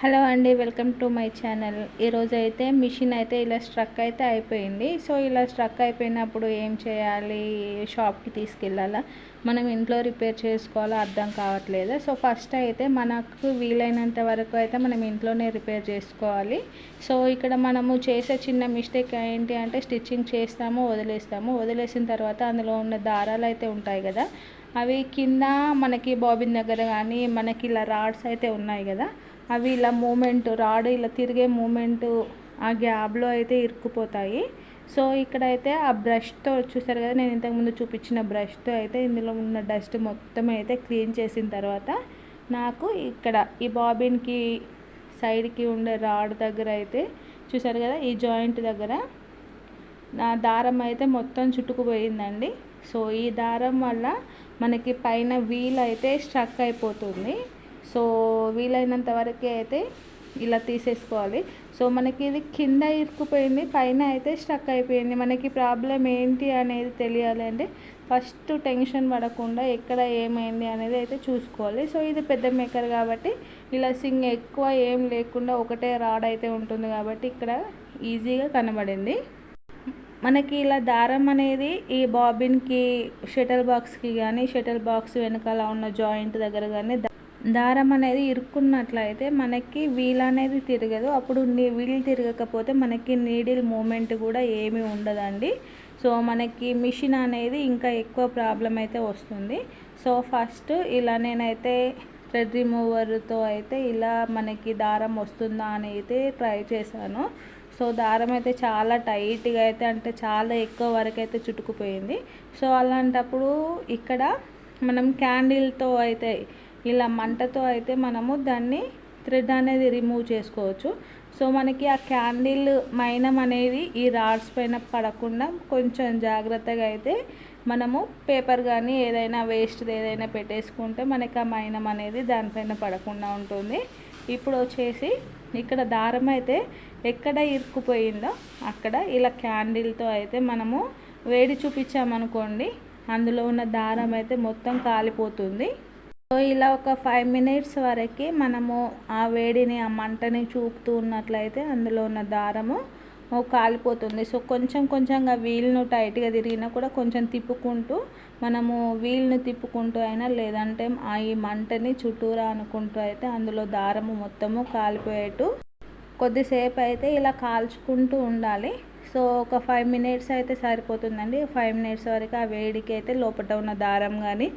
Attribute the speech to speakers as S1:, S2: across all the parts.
S1: Hello అండి welcome to my channel. ఈరోజు అయితే మిషన్ అయితే ఇలా స్ట్రక్ అయితే అయిపోయింది. సో ఇలా స్ట్రక్ అయిపోయినప్పుడు ఏం చేయాలి? షాప్కి తీసుకెళ్ళాలా? మనం ఇంట్లో రిపేర్ చేసుకోవాలో? అర్థం కావట్లేదు. సో ఫస్ట్ అయితే మనకు వీలైనంత వరకు అయితే మనం ఇంట్లోనే రిపేర్ చేసుకోవాలి. సో ఇక్కడ మనము చేసే చిన్న మిస్టేక్ ఏంటి అంటే స్టిచ్చింగ్ చేస్తాము వదిలేస్తాము. వదిలేసిన తర్వాత అందులో ఉన్న దారాలు అయితే ఉంటాయి కదా? అవి కింద మనకి బాబిన్ దగ్గర కానీ మనకి ఇలా రాడ్స్ అయితే ఉన్నాయి కదా? అవి ఇలా మూమెంట్ రాడ్ ఇలా తిరిగే మూమెంట్ ఆ గ్యాబ్లో అయితే ఇరుక్కుపోతాయి. సో ఇక్కడైతే ఆ బ్రష్తో చూసారు కదా నేను ఇంతకుముందు చూపించిన బ్రష్తో అయితే ఇందులో ఉన్న డస్ట్ మొత్తం అయితే క్లీన్ చేసిన తర్వాత నాకు ఇక్కడ ఈ బాబిన్కి సైడ్కి ఉండే రాడ్ దగ్గర అయితే చూసారు కదా ఈ జాయింట్ దగ్గర నా దారం అయితే మొత్తం చుట్టుకుపోయిందండి. సో ఈ దారం వల్ల మనకి పైన వీల్ అయితే స్ట్రక్ అయిపోతుంది. సో వీలైనంత వరకే అయితే ఇలా తీసేసుకోవాలి. సో మనకి ఇది కింద ఇరుక్కుపోయింది పైన అయితే స్ట్రక్ అయిపోయింది. మనకి ప్రాబ్లం ఏంటి అనేది తెలియాలి అంటే ఫస్ట్ టెన్షన్ పడకుండా ఎక్కడ ఏమైంది అనేది అయితే చూసుకోవాలి. సో ఇది పెద్ద మేకర్ కాబట్టి ఇలా సింగ్ ఎక్కువ ఏం లేకుండా ఒకటే రాడ్ అయితే ఉంటుంది కాబట్టి ఇక్కడ ఈజీగా కనబడింది. మనకి ఇలా దారం అనేది ఈ బాబిన్కి షటిల్ బాక్స్కి కానీ షటిల్ బాక్స్ వెనకాల ఉన్న జాయింట్ దగ్గర కానీ దారం అనేది ఇరుక్కున్నట్లయితే మనకి వీల్ అనేది తిరగదు. అప్పుడు వీల్ తిరగకపోతే మనకి నీడిల్ మూమెంట్ కూడా ఏమీ ఉండదండి. సో మనకి మిషన్ అనేది ఇంకా ఎక్కువ ప్రాబ్లం అయితే వస్తుంది. సో ఫస్ట్ ఇలా నేనైతే థ్రెడ్ రిమూవర్తో అయితే ఇలా మనకి దారం వస్తుందా అని అయితే ట్రై చేశాను. సో దారం అయితే చాలా టైట్గా అయితే అంటే చాలా ఎక్కువ వరకు అయితే చుట్టుకుపోయింది. సో అలాంటప్పుడు ఇక్కడ మనం క్యాండిల్తో అయితే ఇలా మంటతో అయితే మనము దాన్ని థ్రెడ్ అనేది రిమూవ్ చేసుకోవచ్చు. సో మనకి ఆ క్యాండిల్ మైనం అనేది ఈ రాడ్స్ పైన పడకుండా కొంచెం జాగ్రత్తగా అయితే మనము పేపర్ కానీ ఏదైనా వేస్ట్ ఏదైనా పెట్టేసుకుంటే మనకి ఆ మైనం అనేది దానిపైన పడకుండా ఉంటుంది. ఇప్పుడు వచ్చేసి ఇక్కడ దారం అయితే ఎక్కడ ఇరుక్కుపోయిందో అక్కడ ఇలా క్యాండిల్తో అయితే మనము వేడి చూపించామనుకోండి అందులో ఉన్న దారం అయితే మొత్తం కాలిపోతుంది. సో ఇలా ఒక ఫైవ్ మినిట్స్ వరకు మనము ఆ వేడిని ఆ మంటని చూపుతూ ఉన్నట్లయితే అందులో ఉన్న దారము కాలిపోతుంది. సో కొంచెం కొంచెంగా వీల్ను టైట్గా తిరిగినా కూడా కొంచెం తిప్పుకుంటూ మనము వీల్ను తిప్పుకుంటూ అయినా లేదంటే ఆ ఈ మంటని చుట్టూరా అనుకుంటూ అయితే అందులో దారము మొత్తము కాలిపోయేట్టు కొద్దిసేపు అయితే ఇలా కాల్చుకుంటూ ఉండాలి. సో ఒక ఫైవ్ మినిట్స్ అయితే సరిపోతుందండి. ఫైవ్ మినిట్స్ వరకు ఆ వేడికి అయితే లోపల ఉన్న దారం కానీ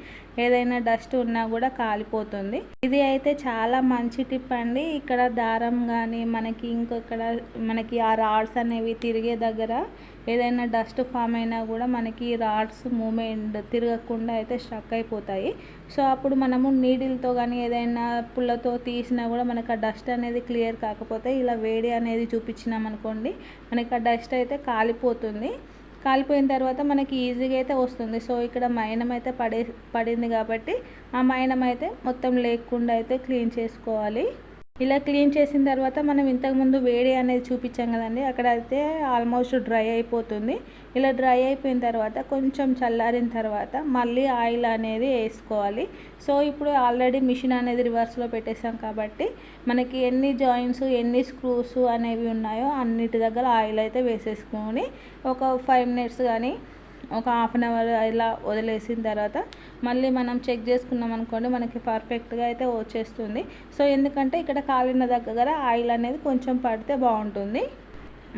S1: ఏదైనా డస్ట్ ఉన్నా కూడా కాలిపోతుంది. ఇది అయితే చాలా మంచి టిప్ అండి. ఇక్కడ దారం కానీ మనకి ఇంకొక్కడ మనకి ఆ రాడ్స్ అనేవి తిరిగే దగ్గర ఏదైనా డస్ట్ ఫామ్ అయినా కూడా మనకి రాడ్స్ మూమెంట్ తిరగకుండా అయితే స్ట్రక్ అయిపోతాయి. సో అప్పుడు మనము నీడిల్తో కానీ ఏదైనా పుల్లతో తీసినా కూడా మనకు ఆ డస్ట్ అనేది క్లియర్ కాకపోతే ఇలా వేడి అనేది చూపించినాం అనుకోండి మనకి ఆ డస్ట్ అయితే కాలిపోతుంది. కాలిపోయిన తర్వాత మనకి ఈజీగా అయితే వస్తుంది. సో ఇక్కడ మైనం అయితే పడే పడింది కాబట్టి ఆ మైనం అయితే మొత్తం లేకుండా అయితే క్లీన్ చేసుకోవాలి. ఇలా క్లీన్ చేసిన తర్వాత మనం ఇంతకుముందు వేడి అనేది చూపించాం కదండి. అక్కడ అయితే ఆల్మోస్ట్ డ్రై అయిపోతుంది. ఇలా డ్రై అయిపోయిన తర్వాత కొంచెం చల్లారిన తర్వాత మళ్ళీ ఆయిల్ అనేది వేసుకోవాలి. సో ఇప్పుడు ఆల్రెడీ మిషన్ అనేది రివర్స్లో పెట్టేసాం కాబట్టి మనకి ఎన్ని జాయింట్స్ ఎన్ని స్క్రూస్ అనేవి ఉన్నాయో అన్నిటి దగ్గర ఆయిల్ అయితే వేసేసుకొని ఒక ఫైవ్ మినిట్స్ కానీ ఒక హాఫ్ అన్ అవర్ ఇలా వదిలేసిన తర్వాత మళ్ళీ మనం చెక్ చేసుకున్నాం అనుకోండి మనకి పర్ఫెక్ట్గా అయితే వచ్చేస్తుంది. సో ఎందుకంటే ఇక్కడ కాలిన దగ్గర ఆయిల్ అనేది కొంచెం పడితే బాగుంటుంది.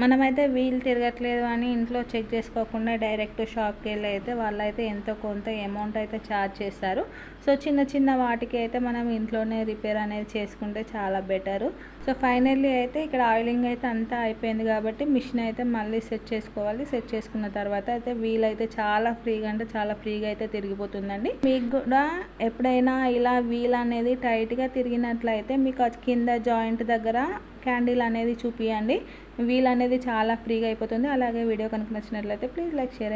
S1: మనమైతే వీల్ తిరగట్లేదు అని ఇంట్లో చెక్ చేసుకోకుండా డైరెక్ట్ షాప్కి వెళ్ళి అయితే వాళ్ళైతే ఎంతో కొంత అమౌంట్ అయితే ఛార్జ్ చేస్తారు. సో చిన్న చిన్న వాటికి అయితే మనం ఇంట్లోనే రిపేర్ అనేది చేసుకుంటే చాలా బెటరు. సో ఫైనల్లీ అయితే ఇక్కడ ఆయిలింగ్ అయితే అంతా అయిపోయింది కాబట్టి మిషన్ అయితే మళ్ళీ సెట్ చేసుకోవాలి. సెట్ చేసుకున్న తర్వాత అయితే వీల్ అయితే చాలా ఫ్రీగా అంటే చాలా ఫ్రీగా అయితే తిరిగిపోతుందండి. మీకు కూడా ఎప్పుడైనా ఇలా వీల్ అనేది టైట్గా తిరిగినట్లయితే మీకు కింద జాయింట్ దగ్గర క్యాండిల్ అనేది చూపియండి. వీల్ అనేది చాలా ఫ్రీగా అయిపోతుంది. అలాగే వీడియో కనుక నచ్చినట్లయితే ప్లీజ్ లైక్ షేర్